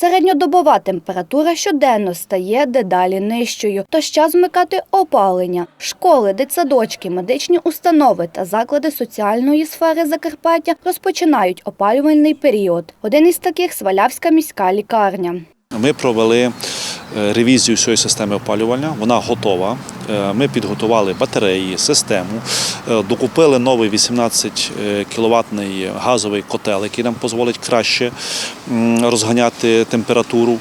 Середньодобова температура щоденно стає дедалі нижчою, тож час вмикати опалення. Школи, дитсадочки, медичні установи та заклади соціальної сфери Закарпаття розпочинають опалювальний період. Один із таких Свалявська міська лікарня. Ми провели е, ревізію всієї системи опалювання. Вона готова. Е, Ми підготували батареї, систему, е, докупили новий 18 кіловатний газовий котел, який нам дозволить краще розганяти температуру.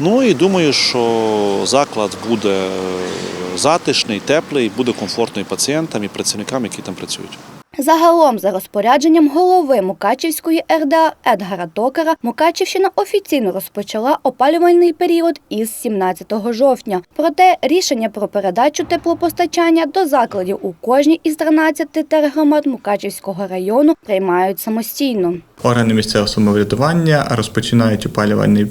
Ну і думаю, що заклад буде е, затишний, теплий, буде комфортний пацієнтам і працівникам, які там працюють. Загалом, за розпорядженням голови Мукачівської РДА Едгара Токара, Мукачівщина офіційно розпочала опалювальний період із 17 жовтня. Проте рішення про передачу теплопостачання до закладів у кожній із 13 тергромад Мукачівського району приймають самостійно. Органи місцевого самоврядування розпочинають опалювальний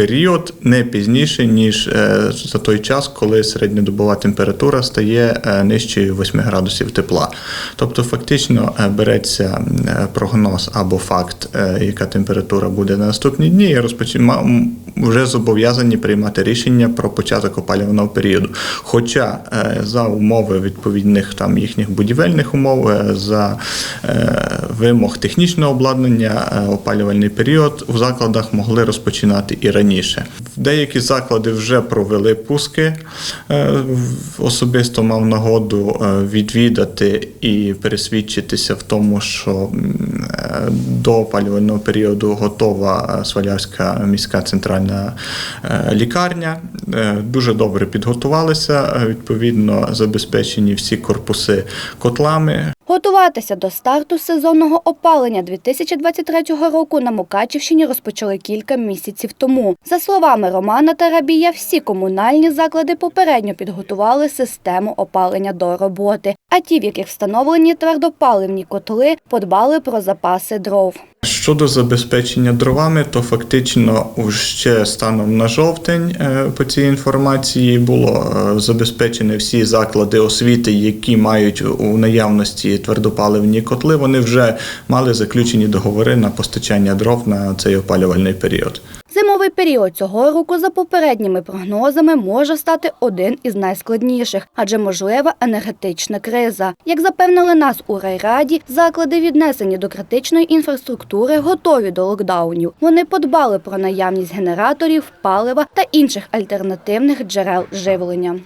період не пізніше, ніж е, за той час, коли середньодобова температура стає е, нижчою 8 градусів тепла. Тобто, фактично е, береться прогноз або факт, яка температура буде на наступні дні, і вже зобов'язані приймати рішення про початок опалювального періоду. Хоча е, за умови відповідних там їхніх будівельних умов, е, за е, вимог технічного обладнання, опалювальний період у закладах могли розпочинати і раніше. Деякі заклади вже провели пуски. Особисто мав нагоду відвідати і пересвідчитися в тому, що до опалювального періоду готова е, Свалявська міська центральна е, лікарня. Е, Дуже добре підготувалися. Відповідно, забезпечені всі корпуси котлами. Готуватися до старту сезонного опалення 2023 року на Мукачівщині розпочали кілька місяців тому. За словами Романа Тарабія, всі комунальні заклади попередньо підготували систему опалення до роботи, а ті, в яких встановлені твердопаливні котли, подбали про запаси дров. Щодо забезпечення дровами, то фактично ще станом на жовтень е, по цій інформації було е, забезпечені всі заклади освіти, які мають у наявності твердопаливні котли. Вони вже мали заключені договори на постачання дров на цей опалювальний період. Зимовий період цього року, за попередніми прогнозами, може стати один із найскладніших, адже можлива енергетична криза. Як запевнили нас у райраді, заклади, віднесені до критичної інфраструктури, готові до локдаунів. Вони подбали про наявність генераторів, палива та інших альтернативних джерел живлення.